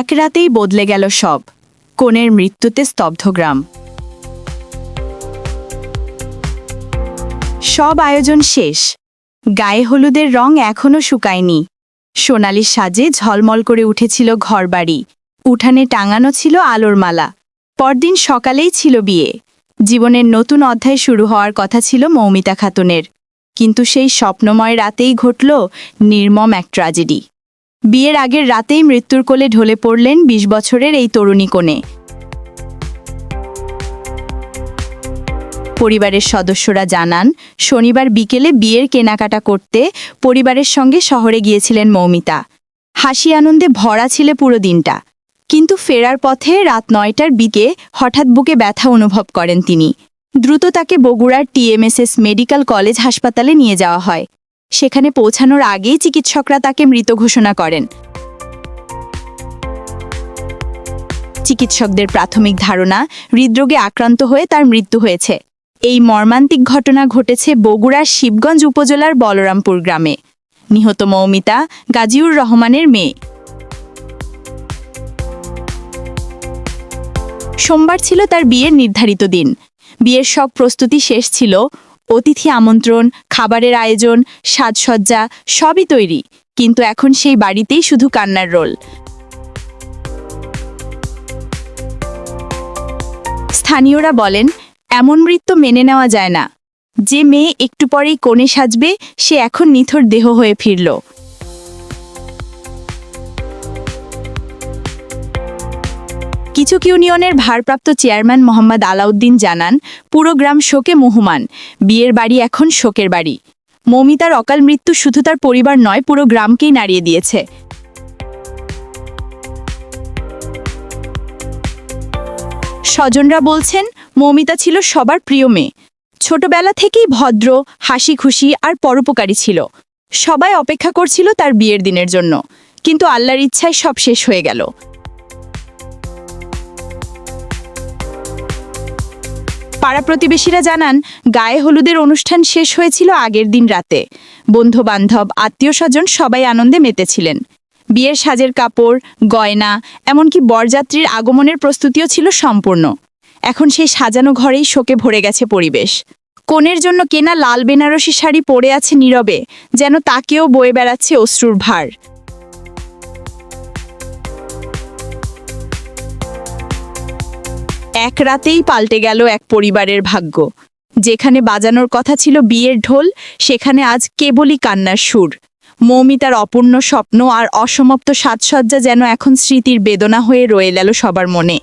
এক রাতেই বদলে গেল সব। কনের মৃত্যুতে স্তব্ধ গ্রাম। সব আয়োজন শেষ। গায়ে হলুদের রং এখনও শুকায়নি। সোনালির সাজে ঝলমল করে উঠেছিল ঘরবাড়ি। উঠানে টাঙানো ছিল আলোর মালা। পরদিন সকালেই ছিল বিয়ে। জীবনের নতুন অধ্যায় শুরু হওয়ার কথা ছিল মৌমিতা খাতুনের। কিন্তু সেই স্বপ্নময় রাতেই ঘটল নির্মম এক ট্র্যাজেডি বিয়ের আগের রাতেই মৃত্যুর কোলে ঢলে পড়লেন ২০ বছরের এই তরুণী কোণে পরিবারের সদস্যরা জানান, শনিবার বিকেলে বিয়ের কেনাকাটা করতে পরিবারের সঙ্গে শহরে গিয়েছিলেন মৌমিতা। হাসি আনন্দে ভরা ছিল পুরো দিনটা। কিন্তু ফেরার পথে রাত নয়টার বিকে হঠাৎ বুকে ব্যথা অনুভব করেন তিনি। দ্রুত তাকে বগুড়ার টিএমএসএস মেডিকেল কলেজ হাসপাতালে নিয়ে যাওয়া হয়। সেখানে পৌঁছানোর আগেই চিকিৎসকরা তাকে মৃত ঘোষণা করেন। চিকিৎসকদের প্রাথমিক ধারণা, হৃদরোগে আক্রান্ত হয়ে তার মৃত্যু হয়েছে। এই মর্মান্তিক ঘটনা ঘটেছে বগুড়ার শিবগঞ্জ উপজেলার বলরামপুর গ্রামে। নিহত মৌমিতা, গাজীউর রহমানের মেয়ে। সোমবার ছিল তার বিয়ের নির্ধারিত দিন। বিয়ের সব প্রস্তুতি শেষ ছিল অতিথি আমন্ত্রণ, খাবারের আয়োজন, সাজসজ্জা, সবই তৈরি। কিন্তু এখন সেই বাড়িতেই শুধু কান্নার রোল। স্থানীয়রা বলেন, এমন মৃত্যু মেনে নেওয়া যায় না। যে মেয়ে একটু পরেই কোণে সাজবে, সে এখন নিথর দেহ হয়ে ফিরল। কিছুক ইউনিয়নের ভারপ্রাপ্ত চেয়ারম্যান মোহাম্মদ আলাউদ্দিন জানান, পুরো গ্রাম শোকে মুহমান। বিয়ের বাড়ি এখন শোকের বাড়ি। মৌমিতার অকাল মৃত্যু শুধু তার পরিবার নয়, পুরো গ্রামকেই নাড়িয়ে দিয়েছে। স্বজনরা বলছেন, মৌমিতা ছিল সবার প্রিয় মেয়ে। ছোটবেলা থেকেই ভদ্র হাসি খুশি আর পরোপকারী ছিল। সবাই অপেক্ষা করছিল তার বিয়ের দিনের জন্য। কিন্তু আল্লাহর ইচ্ছায় সব শেষ হয়ে গেল। পাড়া প্রতিবেশীরা জানান, গায়ে হলুদের অনুষ্ঠান শেষ হয়েছিল আগের দিন রাতে। বন্ধু বান্ধব আত্মীয় স্বজন সবাই আনন্দে মেতেছিলেন। বিয়ের সাজের কাপড়, গয়না, এমনকি বরযাত্রীর আগমনের প্রস্তুতিও ছিল সম্পূর্ণ। এখন সেই সাজানো ঘরেই শোকে ভরে গেছে পরিবেশ। কনের জন্য কেনা লাল বেনারসি শাড়ি পরে আছে নীরবে, যেন তাকেও বয়ে বেড়াচ্ছে অশ্রুর ভার। এক রাতেই পাল্টে গেল এক পরিবারের ভাগ্য। যেখানে বাজানোর কথা ছিল বিয়ের ঢোল, সেখানে আজ কেবলই কান্নার সুর। মৌমিতার অপূর্ণ স্বপ্ন আর অসমাপ্ত সাজসজ্জা যেন এখন স্মৃতির বেদনা হয়ে রয়ে গেল সবার মনে।